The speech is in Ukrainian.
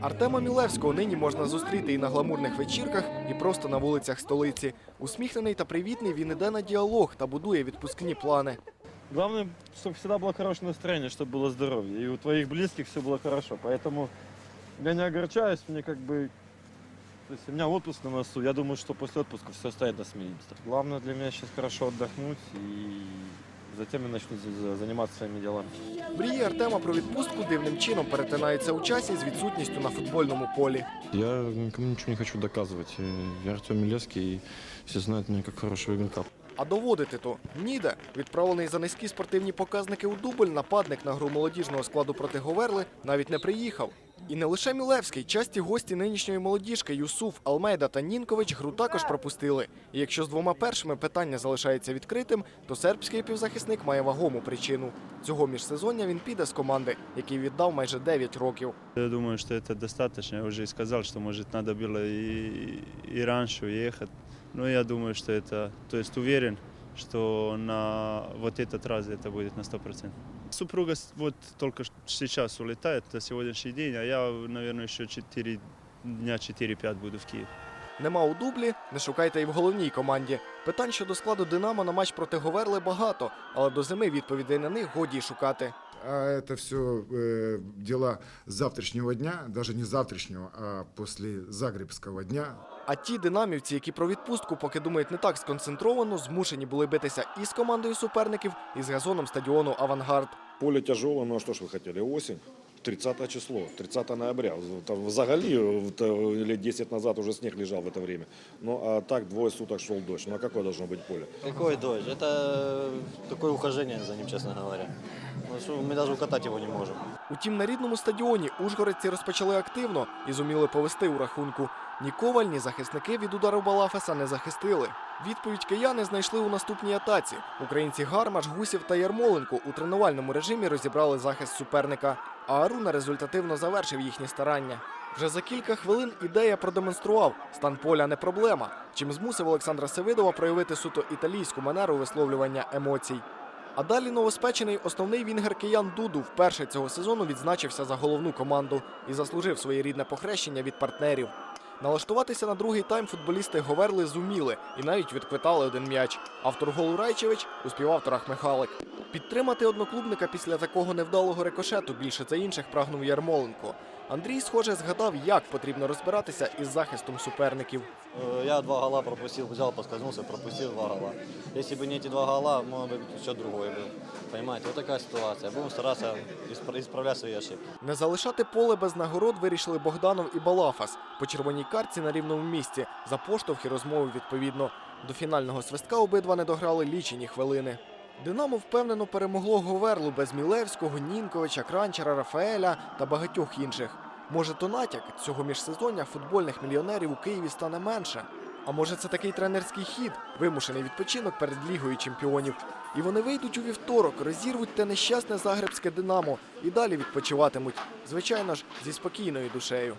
Артема Мілевського нині можна зустріти і на гламурних вечірках, і просто на вулицях столиці. Усміхнений та привітний він іде на діалог та будує відпускні плани. Главное, чтобы всегда было хорошее настроение, чтобы было здоровье. И у твоих близких все было хорошо. Поэтому я не огорчаюсь, мне как бы... То есть у меня отпуск на носу. Я думаю, что после отпуска все станет на свои места. Главное для меня сейчас хорошо отдохнуть и затем я начну за- заниматься своими делами. Мрії Артема про відпустку дивним чином перетинаються у часі з відсутністю на футбольному полі. Я никому ничего не хочу доказывать. Э, Я Артем Милевский, и все знают меня как хорошего игрока. А доводити то ніде. Відправлений за низькі спортивні показники у дубль, нападник на гру молодіжного складу проти Говерли навіть не приїхав. І не лише Мілевський, часті гості нинішньої молодіжки Юсуф, Алмейда та Нінкович гру також пропустили. І якщо з двома першими питання залишається відкритим, то сербський півзахисник має вагому причину. Цього міжсезоння він піде з команди, який віддав майже 9 років. Я думаю, что это достаточно. Я уже и сказал, что, может, надо было и, и раньше уехать. Но я думаю, что это... То есть уверен, что на вот этот раз это будет на 100%. Супруга вот только сейчас улетает на сегодняшний день, а я, наверное, еще 4 дня 4-5 буду в Киеве. Нема у дублі, не шукайте і в головній команді. Питань щодо складу Динамо на матч проти Говерли багато, але до зими відповідей на них годі й шукати. А это все э, дела завтрашнего дня, даже не завтрашнего, а после Загребского дня. А ті динамівці, які про відпустку поки думають не так сконцентровано, змушені були битися і з командою суперників, і з газоном стадіону Авангард. Поле тяжелое, ну а что ж вы хотели? Осень, 30 число, 30 ноября. Там взагалі это лет 10 назад уже снег лежал в это время. Ну а так двое суток шел дождь. Ну а какое должно быть поле? Какой дождь? Это такое ухажение за ним, честно говоря. Мы даже укатать его не можем. Утім, на рідному стадіоні ужгородці розпочали активно і зуміли повести у рахунку. Ні коваль, ні захисники від удару Балафеса не захистили. Відповідь кияни знайшли у наступній атаці. Українці Гармаш, Гусів та Ярмоленко у тренувальному режимі розібрали захист суперника. А Аруна результативно завершив їхні старання. Вже за кілька хвилин ідея продемонстрував. Стан поля не проблема, чим змусив Олександра Севидова проявити суто італійську манеру висловлювання емоцій. А далі новоспечений основний вінгер киян Дуду вперше цього сезону відзначився за головну команду і заслужив своє рідне похрещення від партнерів. Налаштуватися на другий тайм футболісти Говерли зуміли і навіть відквитали один м'яч. Автор голу Райчевич у співавторах Михалик. Підтримати одноклубника після такого невдалого рикошету більше за інших прагнув Ярмоленко. Андрій, схоже, згадав, як потрібно розбиратися із захистом суперників. Э, Я два гола пропустил, взял, поскользнулся, пропустил два гола. Если бы не эти два гола, мог бы быть все другое был. Понимаете, вот такая ситуация. Будем стараться испра- исправлять свои ошибки. Не залишати поле без нагород вирішили Богданов і Балафас по червоній картці на рівному місці. За поштовх і розмови відповідно. До фінального свистка обидва не дограли лічені хвилини. Динамо впевнено перемогло Говерлу без Мілевського, Нінковича, Кранчера, Рафаеля та багатьох інших. Може, то натяк цього міжсезоння футбольних мільйонерів у Києві стане менше. А може, це такий тренерський хід, вимушений відпочинок перед Лігою чемпіонів. І вони вийдуть у вівторок, розірвуть те нещасне загребське Динамо і далі відпочиватимуть. Звичайно ж, зі спокійною душею.